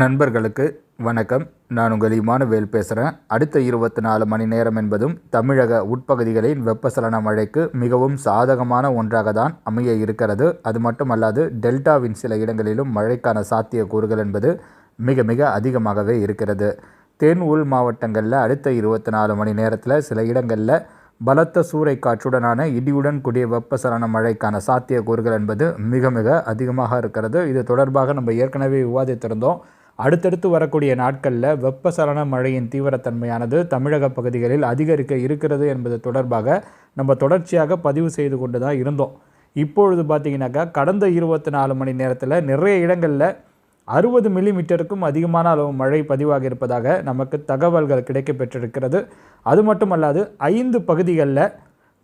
நண்பர்களுக்கு வணக்கம். நான் உங்கள் இமானுவேல் பேசுகிறேன் அடுத்த இருபத்தி நாலு மணி நேரம் என்பதும் தமிழக உட்பகுதிகளின் வெப்பசலன மழைக்கு மிகவும் சாதகமான ஒன்றாக தான் அமைய இருக்கிறது. அது மட்டுமல்லாது டெல்டாவின் சில இடங்களிலும் மழைக்கான சாத்தியக்கூறுகள் என்பது மிக மிக அதிகமாகவே இருக்கிறது. தென் உள் மாவட்டங்களில் அடுத்த இருபத்தி நாலு மணி நேரத்தில் சில இடங்களில் பலத்த சூறை காற்றுடனான இடியுடன் கூடிய வெப்பசலன மழைக்கான சாத்தியக்கூறுகள் என்பது மிக மிக அதிகமாக இருக்கிறது. இது தொடர்பாக நம்ம ஏற்கனவே விவாதித்திருந்தோம். அடுத்தடுத்து வரக்கூடிய நாட்களில் வெப்பசலன மழையின் தீவிரத்தன்மையானது தமிழக பகுதிகளில் அதிகரிக்க இருக்கிறது என்பது தொடர்பாக நம்ம தொடர்ச்சியாக பதிவு செய்து கொண்டு தான் இருந்தோம். இப்பொழுது பார்த்தீங்கன்னாக்கா கடந்த இருபத்தி நாலு மணி நேரத்தில் நிறைய இடங்களில் அறுபது மில்லிமீட்டருக்கும் அதிகமான அளவு மழை பதிவாகி இருப்பதாக நமக்கு தகவல்கள் கிடைக்க பெற்றிருக்கிறது அது மட்டுமல்லாது ஐந்து பகுதிகளில்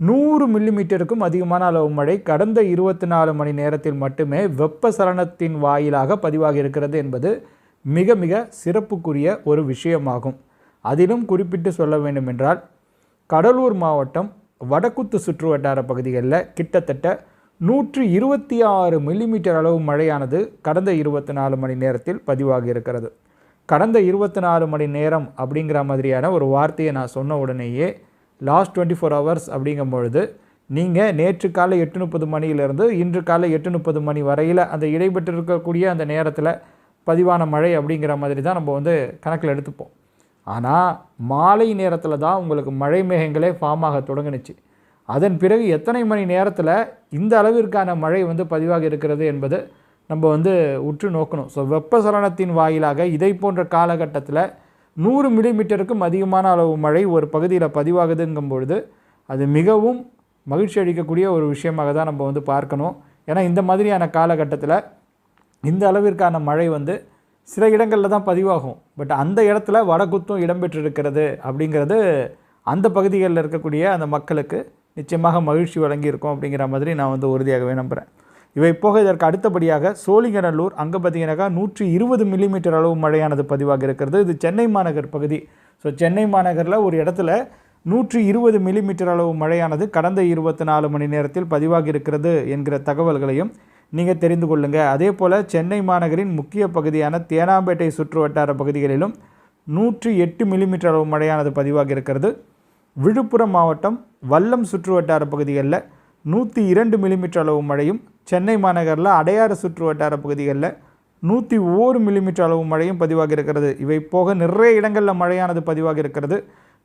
நூறு மில்லிமீட்டருக்கும் அதிகமான அளவு மழை கடந்த இருபத்தி நாலு மணி நேரத்தில் மட்டுமே வெப்பசலனத்தின் வாயிலாக பதிவாகி இருக்கிறது என்பது மிக மிக சிறப்புக்குரிய ஒரு விஷயமாகும். அதிலும் குறிப்பிட்டு சொல்ல வேண்டுமென்றால் கடலூர் மாவட்டம் வடக்குத்து சுற்றுவட்டார பகுதிகளில் கிட்டத்தட்ட நூற்றி இருபத்தி ஆறு மில்லிமீட்டர் அளவு மழையானது கடந்த இருபத்தி நாலு மணி நேரத்தில் பதிவாகி இருக்கிறது. கடந்த இருபத்தி நாலு மணி நேரம் அப்படிங்கிற மாதிரியான ஒரு வார்த்தையை நான் சொன்ன உடனேயே லாஸ்ட் டுவெண்ட்டி ஃபோர் ஹவர்ஸ் அப்படிங்கும் பொழுது நீங்கள் நேற்று காலை எட்டு முப்பது மணியிலிருந்து இன்று காலை எட்டு முப்பது மணி வரையில் அந்த இடைபெற்றிருக்கக்கூடிய இருக்கக்கூடிய அந்த நேரத்தில் பதிவான மழை அப்படிங்கிற மாதிரி தான் நம்ம வந்து கணக்கில் எடுத்துப்போம். ஆனால் மாலை நேரத்தில் தான் உங்களுக்கு மழை மேகங்களே ஃபார்ம் ஆக தொடங்கினுச்சு. அதன் பிறகு எத்தனை மணி நேரத்தில் இந்த அளவிற்கான மழை வந்து பதிவாக இருக்கிறது என்பது நம்ம வந்து உற்று நோக்கணும். ஸோ வெப்பசலனத்தின் வாயிலாக இதை போன்ற காலகட்டத்தில் நூறு மில்லிமீட்டருக்கும் அதிகமான அளவு மழை ஒரு பகுதியில் பதிவாகுதுங்கும் பொழுது அது மிகவும் மகிழ்ச்சி அளிக்கக்கூடிய ஒரு விஷயமாக தான் நம்ம வந்து பார்க்கணும். ஏன்னா இந்த மாதிரியான காலகட்டத்தில் இந்த அளவிற்கான மழை வந்து சில இடங்களில் தான் பதிவாகும். பட் அந்த இடத்துல வடகுத்தும் இடம்பெற்றிருக்கிறது அப்படிங்கிறது அந்த பகுதிகளில் இருக்கக்கூடிய அந்த மக்களுக்கு நிச்சயமாக மகிழ்ச்சி வழங்கியிருக்கும் அப்படிங்கிற மாதிரி நான் வந்து உறுதியாகவே நம்புகிறேன் இவை போக இதற்கு அடுத்தபடியாக சோழிங்கநல்லூர் அங்கே பார்த்தீங்கன்னாக்கா நூற்றி இருபது மில்லிமீட்டர் அளவு மழையானது பதிவாக இருக்கிறது. இது சென்னை மாநகர் பகுதி. ஸோ சென்னை மாநகரில் ஒரு இடத்துல நூற்றி இருபது மில்லிமீட்டர் அளவு மழையானது கடந்த இருபத்தி நாலு மணி நேரத்தில் பதிவாகி இருக்கிறது என்கிற தகவல்களையும் நீங்கள் தெரிந்து கொள்ளுங்கள் அதே போல் சென்னை மாநகரின் முக்கிய பகுதியான தேனாம்பேட்டை சுற்று வட்டார பகுதிகளிலும் நூற்றி எட்டு மில்லிமீட்டர் அளவு மழையானது பதிவாகி இருக்கிறது. விழுப்புரம் மாவட்டம் வல்லம் சுற்று வட்டார பகுதிகளில் நூற்றி இரண்டு மில்லிமீட்டர் அளவு மழையும் சென்னை மாநகரில் அடையாறு சுற்று வட்டார பகுதிகளில் நூற்றி ஓரு மில்லிமீட்டர் அளவு மழையும் பதிவாகி இருக்கிறது. இவை போக நிறைய இடங்களில் மழையானது பதிவாகி இருக்கிறது.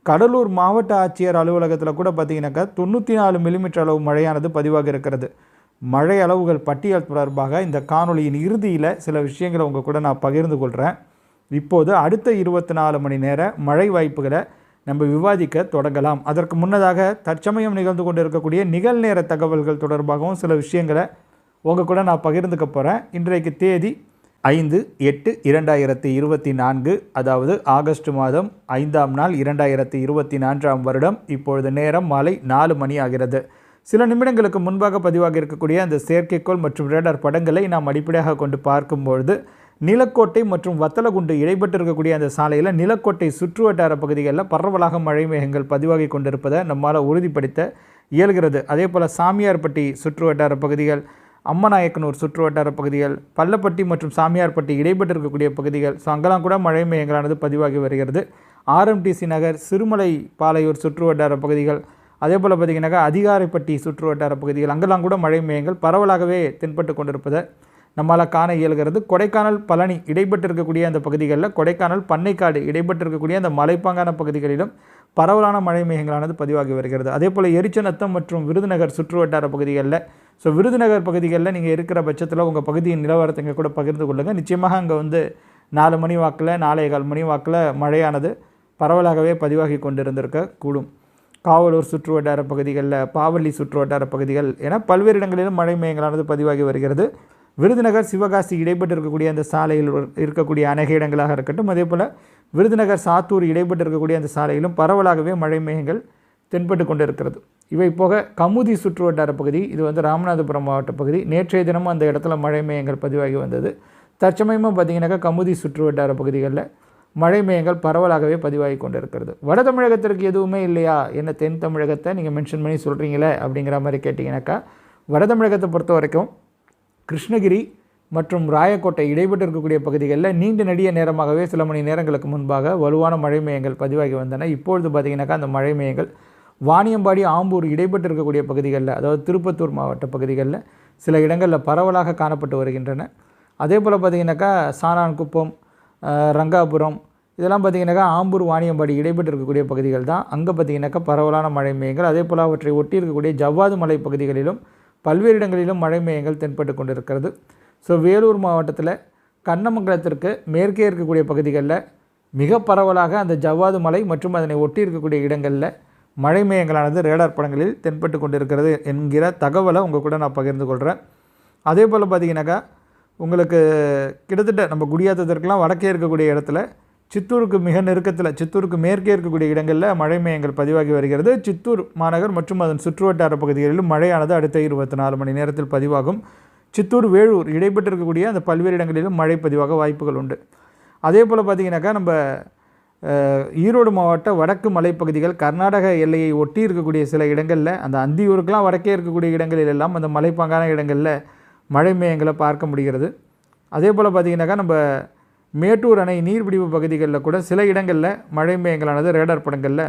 கடலூர் மாவட்ட ஆட்சியர் அலுவலகத்தில் கூட பார்த்தீங்கன்னாக்கா தொண்ணூற்றி நாலு மில்லிமீட்டர் அளவு மழையானது பதிவாகி இருக்கிறது. மழை அளவுகள் பட்டியல் தொடர்பாக இந்த காணொளியின் இறுதியில் சில விஷயங்களை உங்கள் கூட நான் பகிர்ந்து கொள்கிறேன் இப்போது அடுத்த இருபத்தி நாலு மணி நேர மழை வாய்ப்புகளை நம்ம விவாதிக்க தொடங்கலாம். அதற்கு முன்னதாக தற்சமயம் நிகழ்ந்து கொண்டு இருக்கக்கூடிய நிகழ்நேர தகவல்கள் தொடர்பாகவும் சில விஷயங்களை உங்கள் கூட நான் பகிர்ந்துக்க போகிறேன் இன்றைக்கு தேதி ஐந்து எட்டு இரண்டாயிரத்தி இருபத்தி நான்கு அதாவது ஆகஸ்ட் மாதம் ஐந்தாம் நாள் இரண்டாயிரத்தி இருபத்தி நான்காம் வருடம். இப்பொழுது நேரம் மாலை நாலு மணி ஆகிறது. சில நிமிடங்களுக்கு முன்பாக பதிவாக இருக்கக்கூடிய அந்த செயற்கைக்கோள் மற்றும் ரேடார் படங்களை நாம் அடிப்படையாக கொண்டு பார்க்கும்பொழுது நிலக்கோட்டை மற்றும் வத்தலகுண்டு இடைப்பட்டு இருக்கக்கூடிய அந்த சாலையில் நிலக்கோட்டை சுற்றுவட்டார பகுதிகளில் பரவலாக மழை மேகங்கள் பதிவாகி கொண்டிருப்பதை நம்மால் உறுதிப்படுத்த இயல்கிறது. அதே போல் சாமியார்பட்டி சுற்றுவட்டார பகுதிகள் அம்மநாயக்கனூர் சுற்றுவட்டார பகுதிகள் பள்ளப்பட்டி மற்றும் சாமியார்பட்டி இடைப்பட்டு இருக்கக்கூடிய பகுதிகள் ஸோ அங்கெல்லாம் கூட மழை மேகங்களானது பதிவாகி வருகிறது. ஆர்எம்டிசி நகர் சிறுமலை பாளையூர் சுற்றுவட்டார பகுதிகள் அதே போல் பார்த்திங்கனாக்கா அதிகாரப்பட்டி சுற்று வட்டார பகுதிகள் அங்கெல்லாம் கூட மழை மேகங்கள் பரவலாகவே தென்பட்டு கொண்டிருப்பதை நம்மளால் காண இயல்கிறது. கொடைக்கானல் பழனி இடைப்பட்டு இருக்கக்கூடிய அந்த பகுதிகளில் கொடைக்கானல் பண்ணைக்காடு இடைப்பட்டு இருக்கக்கூடிய அந்த மலைப்பாங்கான பகுதிகளிலும் பரவலான மழை மேகங்களானது பதிவாகி வருகிறது. அதே போல் எரிச்சநத்தம் மற்றும் விருதுநகர் சுற்று வட்டார பகுதிகளில் ஸோ விருதுநகர் பகுதிகளில் நீங்கள் இருக்கிற பட்சத்தில் உங்கள் பகுதியின் நிலவரத்தை இங்கே கூட பகிர்ந்து கொள்ளுங்கள் நிச்சயமாக அங்கே வந்து நாலு மணி வாக்கில் நாலே கால் மணி வாக்கில் மழையானது பரவலாகவே பதிவாகி கொண்டிருந்திருக்க கூடும் காவலூர் சுற்று வட்டார பகுதிகளில் பாவள்ளி சுற்று வட்டார பகுதிகள் என பல்வேறு இடங்களிலும் மழை மேயங்களானது பதிவாகி வருகிறது. விருதுநகர் சிவகாசி இடைப்பட்டு இருக்கக்கூடிய அந்த சாலையில் இருக்கக்கூடிய அநேக இடங்களாக இருக்கட்டும் அதே போல் விருதுநகர் சாத்தூர் இடைப்பட்டு இருக்கக்கூடிய அந்த சாலையிலும் பரவலாகவே மழை மேகங்கள் தென்பட்டு கொண்டு இருக்கிறது இவை போக கமுதி சுற்று வட்டார பகுதி இது வந்து ராமநாதபுரம் மாவட்ட பகுதி நேற்றைய தினமும் அந்த இடத்துல மழை மேயங்கள் பதிவாகி வந்தது. தற்சமயமாக பார்த்தீங்கன்னாக்கா கமுதி சுற்று வட்டார பகுதிகளில் மழை மேகங்கள் பரவலாகவே பதிவாகி கொண்டு இருக்கிறது வட தமிழகத்திற்கு எதுவுமே இல்லையா? என்ன தென் தமிழகத்தை நீங்கள் மென்ஷன் பண்ணி சொல்கிறீங்களே அப்படிங்கிற மாதிரி கேட்டிங்கனாக்கா வட தமிழகத்தை பொறுத்த வரைக்கும் கிருஷ்ணகிரி மற்றும் ராயக்கோட்டை இடைப்பட்டு இருக்கக்கூடிய பகுதிகளில் நீண்ட நெடிய நேரமாகவே சில மணி நேரங்களுக்கு முன்பாக வலுவான மழை மேகங்கள் பதிவாகி வந்தன. இப்பொழுது பார்த்திங்கனாக்கா அந்த மழை மேகங்கள் வாணியம்பாடி ஆம்பூர் இடைப்பட்டு இருக்கக்கூடிய பகுதிகளில் அதாவது திருப்பத்தூர் மாவட்ட பகுதிகளில் சில இடங்களில் பரவலாக காணப்பட்டு வருகின்றன. அதே போல் பார்த்திங்கனாக்கா சாணான்குப்பம் ரங்காபுரம். இதெல்லாம் பார்த்திங்கனாக்கா ஆம்பூர் வாணியம்பாடி இடைப்பட்டு இருக்கக்கூடிய பகுதிகள் தான். அங்கே பார்த்திங்கனாக்கா பரவலான மழை மேகங்கள் அதே போல் அவற்றை ஒட்டி இருக்கக்கூடிய ஜவ்வாது மலை பகுதிகளிலும் பல்வேறு இடங்களிலும் மழை மேகங்கள் தென்பட்டு கொண்டிருக்கிறது. ஸோ வேலூர் மாவட்டத்தில் கண்ணமங்கலத்திற்கு மேற்கே இருக்கக்கூடிய பகுதிகளில் மிக பரவலாக அந்த ஜவ்வாது மலை மற்றும் அதனை ஒட்டி இருக்கக்கூடிய இடங்களில் மழை மேகங்களானது ரேடார் படங்களில் தென்பட்டு கொண்டிருக்கிறது என்கிற தகவலை உங்கள் கூட நான் பகிர்ந்து கொள்கிறேன் அதே போல் பார்த்திங்கனாக்கா உங்களுக்கு கிட்டத்தட்ட நம்ம குடியாத்தத்திற்கெலாம் வடக்கே இருக்கக்கூடிய இடத்துல சித்தூருக்கு மிக நெருக்கத்தில் சித்தூருக்கு மேற்கே இருக்கக்கூடிய இடங்களில் மழை மையங்கள் பதிவாகி வருகிறது. சித்தூர் மாநகர் மற்றும் அதன் சுற்றுவட்டார பகுதிகளிலும் மழையானது அடுத்த இருபத்தி நாலு மணி நேரத்தில் பதிவாகும். சித்தூர் வேலூர் இடைப்பட்டு இருக்கக்கூடிய அந்த பல்வேறு இடங்களிலும் மழை பதிவாக வாய்ப்புகள் உண்டு. அதே போல் பார்த்தீங்கன்னாக்கா நம்ம ஈரோடு மாவட்ட வடக்கு மலைப்பகுதிகள் கர்நாடக எல்லையை ஒட்டி இருக்கக்கூடிய சில இடங்களில் அந்த அந்தியூருக்கெலாம் வடக்கே இருக்கக்கூடிய இடங்களில் எல்லாம் அந்த மலைப்பாங்கான இடங்களில் மழை மேயங்களை பார்க்க முடிகிறது. அதே போல் பார்த்திங்கனாக்கா நம்ம மேட்டூர் அணை நீர்பிடிப்பு பகுதிகளில் கூட சில இடங்களில் மழை மேயங்களானது ரேடார் படங்களில்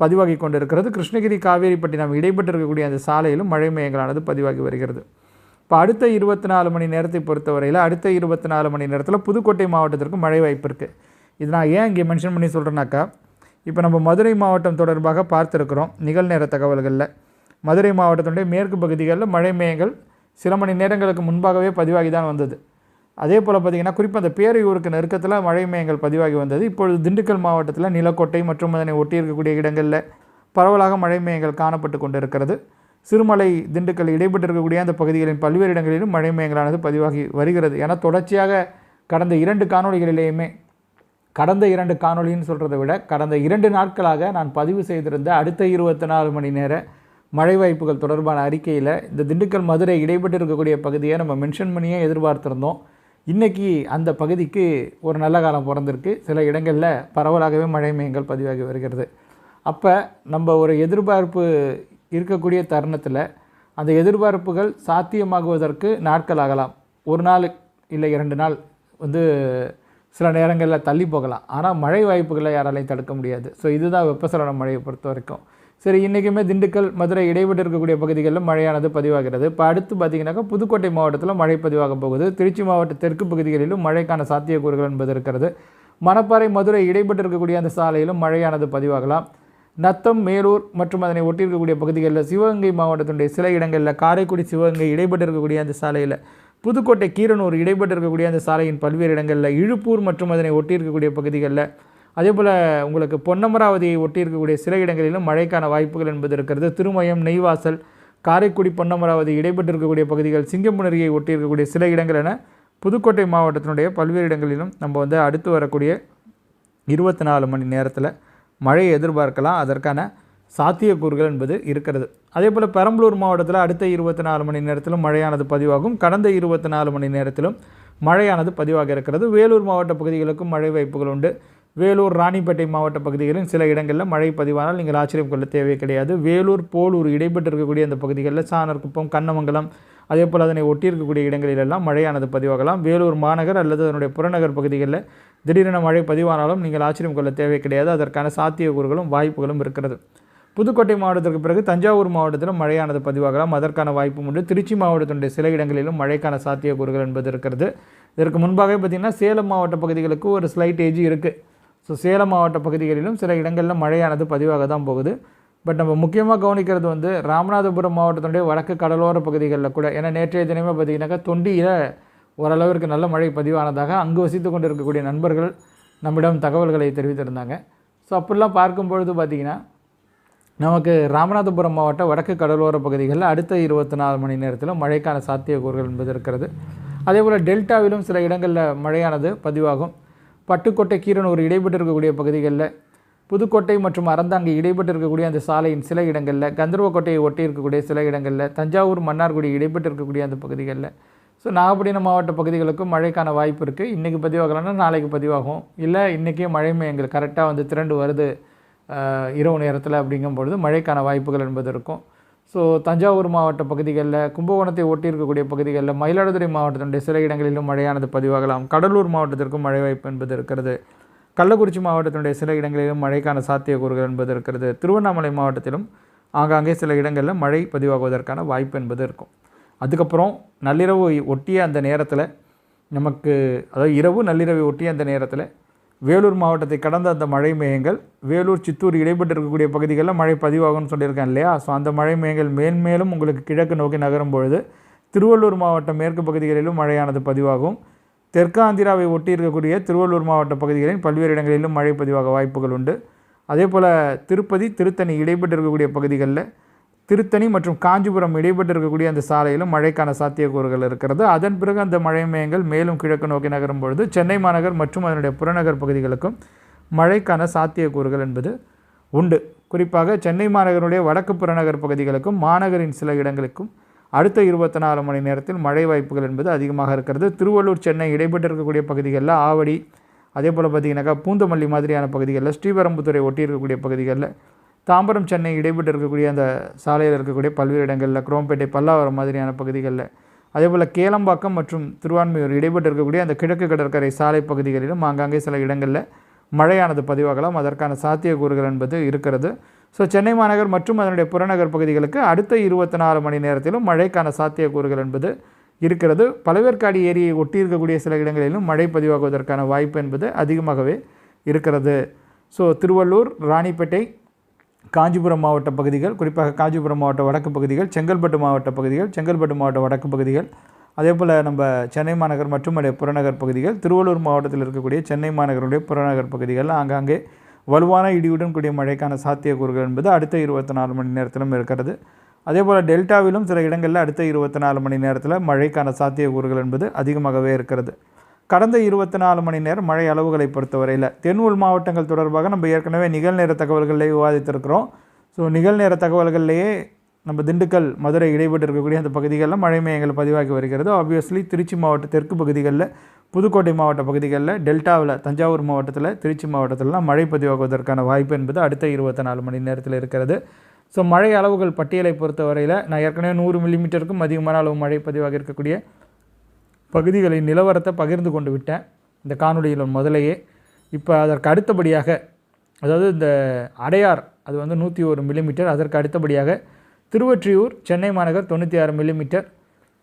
பதிவாகி கொண்டிருக்கிறது. கிருஷ்ணகிரி காவேரிப்பட்டினம் இடைப்பட்டு இருக்கக்கூடிய அந்த சாலையிலும் மழை மேயங்களானது பதிவாகி வருகிறது. இப்போ அடுத்த இருபத்தி நாலு மணி நேரத்தை பொறுத்தவரையில் அடுத்த இருபத்தி நாலு மணி நேரத்தில் புதுக்கோட்டை மாவட்டத்திற்கு மழை வாய்ப்பு இருக்குது இது நான் ஏன் இங்கே மென்ஷன் பண்ணி சொல்கிறேன்னாக்கா இப்போ நம்ம மதுரை மாவட்டம் தொடர்பாக பார்த்துருக்குறோம் நிகழ்நேர தகவல்களில். மதுரை மாவட்டத்தினுடைய மேற்கு பகுதிகளில் மழை மேயங்கள் சில மணி நேரங்களுக்கு முன்பாகவே பதிவாகி தான் வந்தது. அதே போல் பார்த்திங்கன்னா குறிப்பாக அந்த பேரையூருக்கு நெருக்கத்தில் மழை மேகங்கள் பதிவாகி வந்தது. இப்பொழுது திண்டுக்கல் மாவட்டத்தில் நிலக்கோட்டை மற்றும் அதனை ஒட்டியிருக்கக்கூடிய இடங்களில் பரவலாக மழை மேகங்கள் காணப்பட்டு கொண்டிருக்கிறது. சிறுமலை திண்டுக்கல் இடைப்பட்டிருக்கக்கூடிய அந்த பகுதிகளின் பல்வேறு இடங்களிலும் மழை மேகங்களானது பதிவாகி வருகிறது. என தொடர்ச்சியாக கடந்த இரண்டு காணொலிகளிலேயுமே கடந்த இரண்டு காணொளின்னு சொல்கிறத விட கடந்த இரண்டு நாட்களாக நான் பதிவு செய்திருந்த அடுத்த இருபத்தி நாலு மணி நேர மழை வாய்ப்புகள் தொடர்பான அறிக்கையில் இந்த திண்டுக்கல் மதுரை இடைப்பட்டு இருக்கக்கூடிய பகுதியை நம்ம மென்ஷன் பண்ணியே எதிர்பார்த்துருந்தோம். இன்றைக்கி அந்த பகுதிக்கு ஒரு நல்ல காலம் பிறந்திருக்கு. சில இடங்களில் பரவலாகவே மழை மேகங்கள் பதிவாகி வருகிறது. அப்போ நம்ம ஒரு எதிர்பார்ப்பு இருக்கக்கூடிய தருணத்தில் அந்த எதிர்பார்ப்புகள் சாத்தியமாகுவதற்கு நாட்கள் ஆகலாம். ஒரு நாள் இல்லை இரண்டு நாள் வந்து சில நேரங்களில் தள்ளி போகலாம். ஆனால் மழை வாய்ப்புகளை யாராலையும் தடுக்க முடியாது. ஸோ இதுதான் வெப்பசலன மழையை பொறுத்த வரைக்கும். சரி இன்றைக்குமே திண்டுக்கல் மதுரை இடைவிட்டு இருக்கக்கூடிய பகுதிகளில் மழையானது பதிவாகிறது. இப்போ அடுத்து பார்த்தீங்கன்னாக்கா புதுக்கோட்டை மாவட்டத்தில் மழை பதிவாக போகுது. திருச்சி மாவட்ட தெற்கு பகுதிகளிலும் மழைக்கான சாத்தியக்கூறுகள் என்பது இருக்கிறது. மணப்பாறை மதுரை இடைப்பட்டு இருக்கக்கூடிய அந்த சாலையிலும் மழையானது பதிவாகலாம். நத்தம் மேலூர் மற்றும் அதனை ஒட்டியிருக்கக்கூடிய பகுதிகளில் சிவகங்கை மாவட்டத்தினுடைய சில இடங்களில் காரைக்குடி சிவகங்கை இடைப்பட்டு இருக்கக்கூடிய அந்த சாலையில் புதுக்கோட்டை கீரனூர் இடைப்பட்டு இருக்கக்கூடிய அந்த சாலையின் பல்வேறு இடங்களில் இழுப்பூர் மற்றும் அதனை ஒட்டியிருக்கக்கூடிய பகுதிகளில் அதே போல் உங்களுக்கு பொன்னமராவதியை ஒட்டி இருக்கக்கூடிய சில இடங்களிலும் மழைக்கான வாய்ப்புகள் என்பது இருக்கிறது. திருமயம் நெய்வாசல் காரைக்குடி பொன்னமராவதி இடைப்பட்டு இருக்கக்கூடிய பகுதிகள் சிங்கம்புணரியை ஒட்டி இருக்கக்கூடிய சில இடங்கள் என புதுக்கோட்டை மாவட்டத்தினுடைய பல்வேறு இடங்களிலும் நம்ம வந்து அடுத்து வரக்கூடிய இருபத்தி நாலு மணி நேரத்தில் மழையை எதிர்பார்க்கலாம். அதற்கான சாத்தியக்கூறுகள் என்பது இருக்கிறது. அதே போல் பெரம்பலூர் மாவட்டத்தில் அடுத்த இருபத்தி நாலு மணி நேரத்திலும் மழையானது பதிவாகும். கடந்த இருபத்தி நாலு மணி நேரத்திலும் மழையானது பதிவாக இருக்கிறது. வேலூர் மாவட்ட பகுதிகளுக்கும் மழை வாய்ப்புகள் உண்டு. வேலூர் ராணிப்பேட்டை மாவட்ட பகுதிகளில் சில இடங்களில் மழை பதிவானால் நீங்கள் ஆச்சரியம் கொள்ள தேவை கிடையாது. வேலூர் போலூர் இடைப்பட்டு இருக்கக்கூடிய அந்த பகுதிகளில் சாணர்குப்பம் கண்ணமங்கலம் அதே போல் அதனை ஒட்டி இருக்கக்கூடிய இடங்களிலெல்லாம் மழையானது பதிவாகலாம். வேலூர் மாநகர் அல்லது அதனுடைய புறநகர் பகுதிகளில் திடீரென மழை பதிவானாலும் நீங்கள் ஆச்சரியம் கொள்ள தேவை கிடையாது. அதற்கான சாத்தியக்கூறுகளும் வாய்ப்புகளும் இருக்கிறது. புதுக்கோட்டை மாவட்டத்திற்கு பிறகு தஞ்சாவூர் மாவட்டத்திலும் மழையானது பதிவாகலாம். அதற்கான வாய்ப்பும் உண்டு. திருச்சி மாவட்டத்தினுடைய சில இடங்களிலும் மழைக்கான சாத்தியக்கூறுகள் என்பது இருக்கிறது. இதற்கு முன்பாகவே பார்த்திங்கன்னா சேலம் மாவட்ட பகுதிகளுக்கு ஒரு ஸ்லைட் ஏஜ் இருக்குது ஸோ சேலம் மாவட்ட பகுதிகளிலும் சில இடங்களில் மழையானது பதிவாக தான் போகுது. பட் நம்ம முக்கியமாக கவனிக்கிறது வந்து ராமநாதபுரம் மாவட்டத்தினுடைய வடக்கு கடலோர பகுதிகளில் கூட ஏன்னா நேற்றைய தினமே பார்த்திங்கனாக்கா தொண்டியில் ஓரளவிற்கு நல்ல மழை பதிவானதாக அங்கு வசித்து கொண்டு இருக்கக்கூடிய நண்பர்கள் நம்மிடம் தகவல்களை தெரிவித்திருந்தாங்க. ஸோ அப்படிலாம் பார்க்கும்பொழுது பார்த்திங்கன்னா நமக்கு ராமநாதபுரம் மாவட்ட வடக்கு கடலோர பகுதிகளில் அடுத்த இருபத்தி நாலு மணி நேரத்தில் மழைக்கான சாத்தியக்கூறுகள் என்பது இருக்கிறது. அதே போல் டெல்டாவிலும் சில இடங்களில் மழையானது பதிவாகும். பட்டுக்கோட்டை கீரனூர் இடைப்பட்டு இருக்கக்கூடிய பகுதிகளில் புதுக்கோட்டை மற்றும் அறந்தாங்கி இடைப்பட்டு இருக்கக்கூடிய அந்த சாலையின் சில இடங்களில் கந்தர்வக்கோட்டையை ஒட்டி இருக்கக்கூடிய சில இடங்களில் தஞ்சாவூர் மன்னார்குடி இடைப்பட்டு இருக்கக்கூடிய அந்த பகுதிகளில். ஸோ நாகப்பட்டினம் மாவட்ட பகுதிகளுக்கும் மழைக்கான வாய்ப்பு இருக்குது இன்றைக்கி பதிவாகலைன்னா நாளைக்கு பதிவாகும். இல்லை இன்றைக்கே மழை எங்களுக்கு கரெக்டாக வந்து திரண்டு வருது இரவு நேரத்தில் அப்படிங்கும்பொழுது மழைக்கான வாய்ப்புகள் என்பது இருக்கும். ஸோ தஞ்சாவூர் மாவட்ட பகுதிகளில் கும்பகோணத்தை ஒட்டி இருக்கக்கூடிய பகுதிகளில் மயிலாடுதுறை மாவட்டத்தினுடைய சில இடங்களிலும் மழையானது பதிவாகலாம். கடலூர் மாவட்டத்திற்கும் மழை வாய்ப்பு என்பது இருக்கிறது. கள்ளக்குறிச்சி மாவட்டத்தினுடைய சில இடங்களிலும் மழைக்கான சாத்தியக்கூறுகள் என்பது இருக்கிறது. திருவண்ணாமலை மாவட்டத்திலும் ஆங்காங்கே சில இடங்களில் மழை பதிவாகுவதற்கான வாய்ப்பு என்பது இருக்கும். அதுக்கப்புறம் நள்ளிரவு ஒட்டிய அந்த நேரத்தில் நமக்கு அதாவது இரவு நள்ளிரவை ஒட்டிய அந்த நேரத்தில் வேலூர் மாவட்டத்தை கடந்த அந்த மழை மேகங்கள் வேலூர் சித்தூர் இடைப்பட்டு இருக்கக்கூடிய பகுதிகளில் மழை பதிவாகும்னு சொல்லியிருக்கேன் இல்லையா? ஸோ அந்த மழை மேகங்கள் மேன்மேலும் உங்களுக்கு கிழக்கு நோக்கி நகரும் பொழுது திருவள்ளூர் மாவட்டம் மேற்கு பகுதிகளிலும் மழையானது பதிவாகும். தெற்காந்திராவை ஒட்டி இருக்கக்கூடிய திருவள்ளூர் மாவட்ட பகுதிகளின் பல்வேறு இடங்களிலும் மழை பதிவாக வாய்ப்புகள் உண்டு. அதே போல் திருப்பதி திருத்தணி இடைப்பட்டு இருக்கக்கூடிய பகுதிகளில் திருத்தணி மற்றும் காஞ்சிபுரம் இடைப்பட்டு இருக்கக்கூடிய அந்த சாலையிலும் மழைக்கான சாத்தியக்கூறுகள் இருக்கிறது. அதன் பிறகு அந்த மழை மேகங்கள் மேலும் கிழக்கு நோக்கி நகரும் பொழுது சென்னை மாநகர் மற்றும் அதனுடைய புறநகர் பகுதிகளுக்கும் மழைக்கான சாத்தியக்கூறுகள் என்பது உண்டு. குறிப்பாக சென்னை மாநகருடைய வடக்கு புறநகர் பகுதிகளுக்கும் மாநகரின் சில இடங்களுக்கும் அடுத்த இருபத்தி நாலு மணி நேரத்தில் மழை வாய்ப்புகள் என்பது அதிகமாக இருக்கிறது. திருவள்ளூர் சென்னை இடைப்பட்டு இருக்கக்கூடிய பகுதிகளில் ஆவடி அதே போல் பார்த்திங்கனாக்கா பூந்தமல்லி மாதிரியான பகுதிகளில் ஸ்ரீபெரும்புத்துறை ஒட்டி இருக்கக்கூடிய பகுதிகளில் தாம்பரம் சென்னை இடைப்பட்டு இருக்கக்கூடிய அந்த சாலையில் இருக்கக்கூடிய பல்வேறு இடங்களில் குரோம்பேட்டை பல்லாவரம் மாதிரியான பகுதிகளில். அதே போல் கேளம்பாக்கம் மற்றும் திருவான்மையூர் இடைப்பட்டு இருக்கக்கூடிய அந்த கிழக்கு கடற்கரை சாலை பகுதிகளிலும் ஆங்காங்கே சில இடங்களில் மழையானது பதிவாகலாம். அதற்கான சாத்தியக்கூறுகள் என்பது இருக்கிறது. ஸோ சென்னை மாநகர் மற்றும் அதனுடைய புறநகர் பகுதிகளுக்கு அடுத்த இருபத்தி நாலு மணி நேரத்திலும் மழைக்கான சாத்தியக்கூறுகள் என்பது இருக்கிறது. பழவேற்காடு ஏரியை ஒட்டி இருக்கக்கூடிய சில இடங்களிலும் மழை பதிவாகுவதற்கான வாய்ப்பு என்பது அதிகமாகவே இருக்கிறது. ஸோ திருவள்ளூர் ராணிப்பேட்டை காஞ்சிபுரம் மாவட்ட பகுதிகள் குறிப்பாக காஞ்சிபுரம் மாவட்ட வடக்கு பகுதிகள் செங்கல்பட்டு மாவட்ட பகுதிகள் செங்கல்பட்டு மாவட்ட வடக்கு பகுதிகள் அதே போல் நம்ம சென்னை மாநகர் மற்றும் அதே புறநகர் பகுதிகள் திருவள்ளூர் மாவட்டத்தில் இருக்கக்கூடிய சென்னை மாநகருடைய புறநகர் பகுதிகள் ஆங்காங்கே வலுவான இடியுடன் கூடிய மழைக்கான சாத்தியக்கூறுகள் என்பது அடுத்த இருபத்தி நாலு மணி நேரத்திலும் இருக்கிறது. அதே போல் டெல்டாவிலும் சில இடங்களில் அடுத்த இருபத்தி நாலு மணி நேரத்தில் மழைக்கான சாத்தியக்கூறுகள் என்பது அதிகமாகவே இருக்கிறது. கடந்த இருபத்தி நாலு மணி நேரம் மழை அளவுகளை பொறுத்தவரையில் தென் உள் மாவட்டங்கள் தொடர்பாக நம்ம ஏற்கனவே நிகழ்நேர தகவல்களிலே விவாதித்திருக்கிறோம். ஸோ நிகழ்நேர தகவல்கள்லேயே நம்ம திண்டுக்கல் மதுரை இடைப்பட்டு இருக்கக்கூடிய அந்த பகுதிகளில் மழை மையங்கள் பதிவாகி வருகிறது. ஆப்வியஸ்லி திருச்சி மாவட்ட தெற்கு பகுதிகளில் புதுக்கோட்டை மாவட்ட பகுதிகளில் டெல்டாவில் தஞ்சாவூர் மாவட்டத்தில் திருச்சி மாவட்டத்திலலாம் மழை பதிவாகுவதற்கான வாய்ப்பு என்பது அடுத்த இருபத்தி நாலு மணி நேரத்தில் இருக்கிறது. ஸோ மழை அளவுகள் பட்டியலை பொறுத்தவரையில் நான் ஏற்கனவே நூறு மில்லிமீட்டருக்கும் அதிகமான அளவு மழை பதிவாக இருக்கக்கூடிய பகுதிகளின் நிலவரத்தை பகிர்ந்து கொண்டு விட்டேன். இந்த காணொலியில் முதலையே. இப்போ அதற்கு அடுத்தபடியாக அதாவது இந்த அடையார் அது வந்து நூற்றி ஒரு மில்லிமீட்டர் அதற்கு அடுத்தபடியாக திருவொற்றியூர் சென்னை மாநகர் தொண்ணூற்றி ஆறு மில்லிமீட்டர்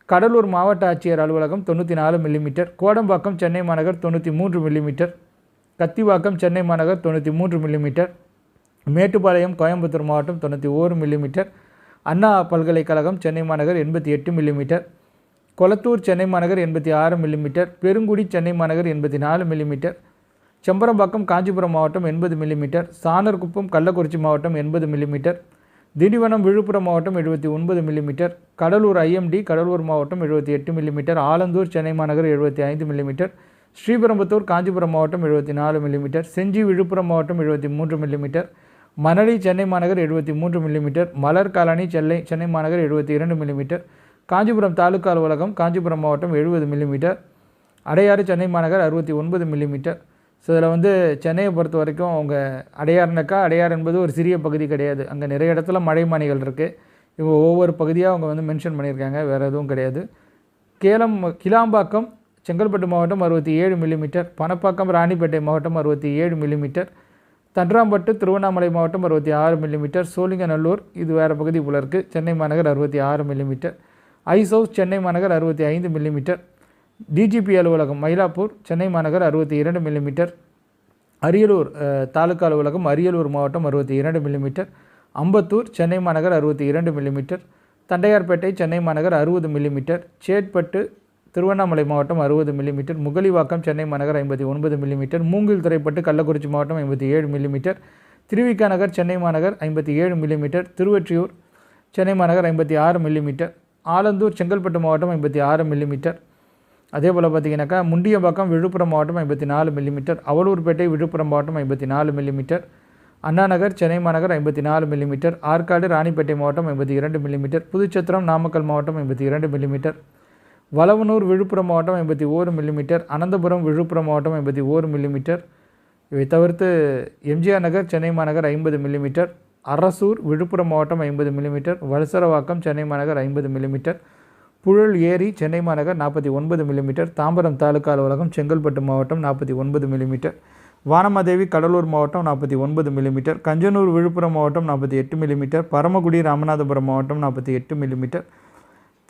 கடலூர் மாவட்ட ஆட்சியர் அலுவலகம் தொண்ணூற்றி நாலு மில்லிமீட்டர் கோடம்பாக்கம் சென்னை மாநகர் தொண்ணூற்றி மூன்று மில்லிமீட்டர் கத்திவாக்கம் சென்னை மாநகர் தொண்ணூற்றி மூன்று மில்லிமீட்டர் மேட்டுப்பாளையம் கோயம்புத்தூர் மாவட்டம் தொண்ணூற்றி ஓரு மில்லிமீட்டர் அண்ணா பல்கலைக்கழகம் சென்னை மாநகர் எண்பத்தி எட்டு மில்லிமீட்டர் கொளத்தூர் சென்னை மாநகர் எண்பத்தி ஆறு மில்லிமீட்டர் பெருங்குடி சென்னை மாநகர் எண்பத்தி நாலு மில்லிமீட்டர் செம்பரம்பாக்கம் காஞ்சிபுரம் மாவட்டம் எண்பது மில்லிமீட்டர் சானர்குப்பம் கள்ளக்குறிச்சி மாவட்டம் எண்பது மில்லிமீட்டர் திண்டிவனம் விழுப்புரம் மாவட்டம் எழுபத்தி ஒன்பது மில்லிமீட்டர் கடலூர் ஐஎம்டி கடலூர் மாவட்டம் எழுபத்தி எட்டு மில்லிமீட்டர் ஆலந்தூர் சென்னை மாநகர் எழுபத்தி ஐந்து மில்லிமீட்டர் ஸ்ரீபெரும்புத்தூர் காஞ்சிபுரம் மாவட்டம் எழுபத்தி நாலு மில்லிமீட்டர் செஞ்சி விழுப்புரம் மாவட்டம் எழுபத்தி மூன்று மில்லிமீட்டர் மணலி சென்னை மாநகர் எழுபத்தி மூன்று மில்லிமீட்டர் மலர் காலனி சென்னை சென்னை மாநகர் எழுபத்தி இரண்டு மில்லிமீட்டர் காஞ்சிபுரம் தாலுக்கா அலுவலகம் காஞ்சிபுரம் மாவட்டம் எழுபது மில்லிமீட்டர். அடையாறு சென்னை மாநகர் அறுபத்தி ஒன்பது மில்லிமீட்டர். ஸோ இதில் வந்து சென்னையை பொறுத்த வரைக்கும் அவங்க அடையாறுனாக்கா அடையார் என்பது ஒரு சிறிய பகுதி கிடையாது. அங்கே நிறைய இடத்துல மழைமானிகள் இருக்குது இவங்க ஒவ்வொரு பகுதியாக அவங்க வந்து மென்ஷன் பண்ணியிருக்காங்க. வேறு எதுவும் கிடையாது. கேலம் கிளாம்பாக்கம் செங்கல்பட்டு மாவட்டம் அறுபத்தி ஏழு மில்லிமீட்டர். பணப்பாக்கம் ராணிப்பேட்டை மாவட்டம் அறுபத்தி ஏழு மில்லிமீட்டர். தன்றாம்பட்டு திருவண்ணாமலை மாவட்டம் அறுபத்தி ஆறு மில்லிமீட்டர். சோழிங்கநல்லூர் இது வேறு பகுதி போல இருக்குது சென்னை மாநகர் அறுபத்தி ஆறு மில்லிமீட்டர். ஐசவுஸ் சென்னை மாநகர் அறுபத்தி ஐந்து மில்லிமீட்டர் டிஜிபி அலுவலகம் மயிலாப்பூர் சென்னை மாநகர் அறுபத்தி இரண்டு மில்லிமீட்டர் அரியலூர் தாலுக்கா தாலுகா அலுவலகம் அரியலூர் மாவட்டம் அறுபத்தி இரண்டு மில்லிமீட்டர் அம்பத்தூர் சென்னை மாநகர் அறுபத்தி இரண்டு மில்லிமீட்டர் தண்டையார்பேட்டை சென்னை மாநகர் அறுபது மில்லிமீட்டர் சேட்பட்டு திருவண்ணாமலை மாவட்டம் அறுபது மில்லிமீட்டர் முகலிவாக்கம் சென்னை மாநகர் ஐம்பத்தி ஒன்பது மில்லிமீட்டர் மூங்கில் துறைப்பட்டு கள்ளக்குறிச்சி மாவட்டம் ஐம்பத்தி ஏழு மில்லிமீட்டர் திருவிக நகர் சென்னை மாநகர் ஐம்பத்தி ஏழு மில்லிமீட்டர் திருவொற்றியூர் சென்னை மாநகர் ஐம்பத்தி ஆறு மில்லிமீட்டர் ஆலந்தூர் செங்கல்பட்டு மாவட்டம் ஐம்பத்தி ஆறு மில்லிமீட்டர் அதே போல் பார்த்தீங்கன்னாக்கா முண்டியம்பாக்கம் விழுப்புரம் மாவட்டம் ஐம்பத்தி நாலு மில்லிமீட்டர் அவலூர்பேட்டை விழுப்புரம் மாவட்டம் ஐம்பத்தி நாலு மில்லிமீட்டர் அண்ணாநகர் சென்னை மாநகர் ஐம்பத்தி நாலு மில்லிமீட்டர் ஆற்காடு ராணிப்பேட்டை மாவட்டம் ஐம்பத்தி இரண்டு மில்லிமீட்டர் புதுச்சத்திரம் நாமக்கல் மாவட்டம் ஐம்பத்தி இரண்டு மில்லிமீட்டர் வளவனூர் விழுப்புரம் மாவட்டம் ஐம்பத்தி ஓரு மில்லிமீட்டர் அனந்தபுரம் விழுப்புரம் மாவட்டம் ஐம்பத்தி ஓரு மில்லிமீட்டர் இவை தவிர்த்து எம்ஜிஆர் நகர் சென்னை மாநகர் ஐம்பது மில்லிமீட்டர் அரசூர் விழுப்புரம் மாவட்டம் ஐம்பது மில்லிமீட்டர் வலசரவாக்கம் சென்னை மாநகர் ஐம்பது மில்லிமீட்டர் புழல் ஏரி சென்னை மாநகர் நாற்பத்தி ஒன்பது மில்லிமீட்டர் தாம்பரம் தாலுக்கா அலுவலகம் செங்கல்பட்டு மாவட்டம் நாற்பத்தி ஒன்பது மில்லிமீட்டர் வானமாதேவி கடலூர் மாவட்டம் நாற்பத்தி ஒன்பது மில்லிமீட்டர் கஞ்சனூர் விழுப்புரம் மாவட்டம் நாற்பத்தி எட்டு மில்லிமீட்டர் பரமக்குடி ராமநாதபுரம் மாவட்டம் நாற்பத்தி எட்டு மில்லிமீட்டர்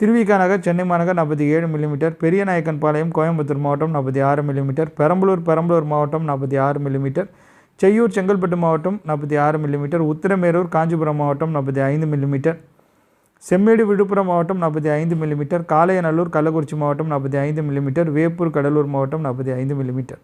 திருவிக நகர் சென்னை மாநகர் நாற்பத்தி ஏழு மில்லிமீட்டர் பெரியநாயக்கன்பாளையம் கோயம்புத்தூர் மாவட்டம் நாற்பத்தி ஆறு மில்லிமீட்டர் பெரம்பலூர் பெரம்பலூர் மாவட்டம் நாற்பத்தி ஆறு மில்லிமீட்டர் செய்யூர் செங்கல்பட்டு மாவட்டம் நாற்பத்தி ஆறு மில்லிமீட்டர் உத்திரமேரூர் காஞ்சிபுரம் மாவட்டம் நாற்பத்தி ஐந்து மில்லிமீட்டர் செம்மேடு விழுப்புரம் மாவட்டம் நாற்பத்தி ஐந்து மில்லிமீட்டர் காளையநல்லூர் கள்ளக்குறிச்சி மாவட்டம் நாற்பத்தி ஐந்து மில்லிமீட்டர் வேப்பூர் கடலூர் மாவட்டம் நாற்பத்தி ஐந்து மில்லிமீட்டர்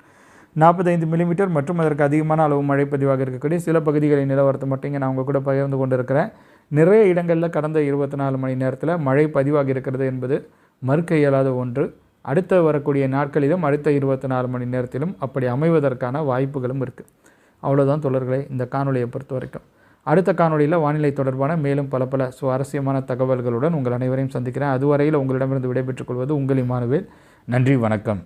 நாற்பத்தைந்து மில்லிமீட்டர் மற்றும் அதற்கு அதிகமான அளவு மழை பதிவாக இருக்கக்கூடிய சில பகுதிகளின் நிலவரத்தை மட்டும் நான் உங்கள் கூட பகிர்ந்து கொண்டிருக்கிறேன். நிறைய இடங்களில் கடந்த இருபத்தி நாலு மணி நேரத்தில் மழை பதிவாகி இருக்கிறது என்பது மறுக்க இயலாத ஒன்று. அடுத்த வரக்கூடிய நாட்களிலும் அடுத்த இருபத்தி நாலு மணி நேரத்திலும் அப்படி அமைவதற்கான வாய்ப்புகளும் இருக்குது அவ்வளோதான் தொடர்களே இந்த காணொலியை பொறுத்த வரைக்கும் அடுத்த காணொலியில் வானிலை தொடர்பான மேலும் பல பல சுவாரஸ்யமான தகவல்களுடன் உங்கள் அனைவரையும் சந்திக்கிறேன். அதுவரையில் உங்களிடமிருந்து விடைபெற்றுக் கொள்வது உங்கள் இமானுவேல். நன்றி வணக்கம்.